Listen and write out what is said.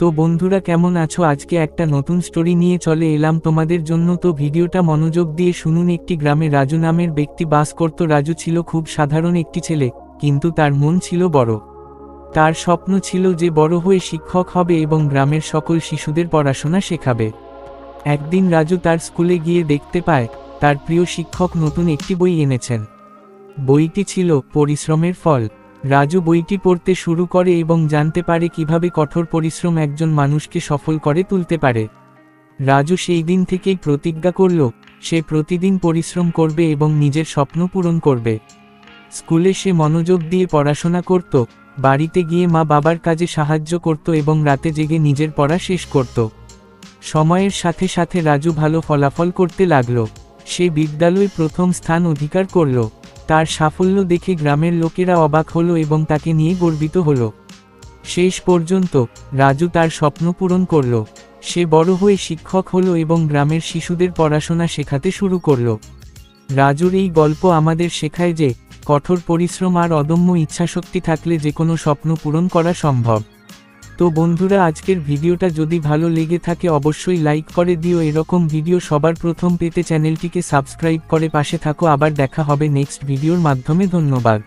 তো বন্ধুরা কেমন আছো? আজকে একটা নতুন স্টোরি নিয়ে চলে এলাম তোমাদের জন্য। তো ভিডিওটা মনোযোগ দিয়ে শুনুন। একটি গ্রামে রাজু নামের ব্যক্তি বাস করত। রাজু ছিল খুব সাধারণ একটি ছেলে, কিন্তু তার মন ছিল বড়। তার স্বপ্ন ছিল যে বড় হয়ে শিক্ষক হবে এবং গ্রামের সকল শিশুদের পড়াশোনা শেখাবে। একদিন রাজু তার স্কুলে গিয়ে দেখতে পায়, তার প্রিয় শিক্ষক নতুন একটি বই এনেছেন। বইটি ছিল পরিশ্রমের ফল। রাজু বইটি পড়তে শুরু করে এবং জানতে পারে কীভাবে কঠোর পরিশ্রম একজন মানুষকে সফল করে তুলতে পারে। রাজু সেই দিন থেকেই প্রতিজ্ঞা করল, সে প্রতিদিন পরিশ্রম করবে এবং নিজের স্বপ্ন পূরণ করবে। স্কুলে সে মনোযোগ দিয়ে পড়াশোনা করত, বাড়িতে গিয়ে মা বাবার কাজে সাহায্য করত এবং রাতে জেগে নিজের পড়া শেষ করত। সময়ের সাথে সাথে রাজু ভালো ফলাফল করতে লাগল। সে বিদ্যালয়ে প্রথম স্থান অধিকার করল। তার সাফল্য দেখে গ্রামের লোকেরা অবাক হলো এবং তাকে নিয়ে গর্বিত হলো। শেষ পর্যন্ত রাজু তার স্বপ্ন পূরণ করল। সে বড় হয়ে শিক্ষক হলো এবং গ্রামের শিশুদের পড়াশোনা শেখাতে শুরু করল। রাজুর এই গল্প আমাদের শেখায় যে, কঠোর পরিশ্রম আর অদম্য ইচ্ছাশক্তি থাকলে যে কোনো স্বপ্ন পূরণ করা সম্ভব। তো বন্ধুরা আজকের ভিডিওটা যদি ভালো লেগে থাকে অবশ্যই লাইক করে দিও। এরকম ভিডিও সবার প্রথম পেতে চ্যানেলটিকে সাবস্ক্রাইব করে পাশে থাকো। আবার দেখা হবে নেক্সট ভিডিওর মাধ্যমে। ধন্যবাদ।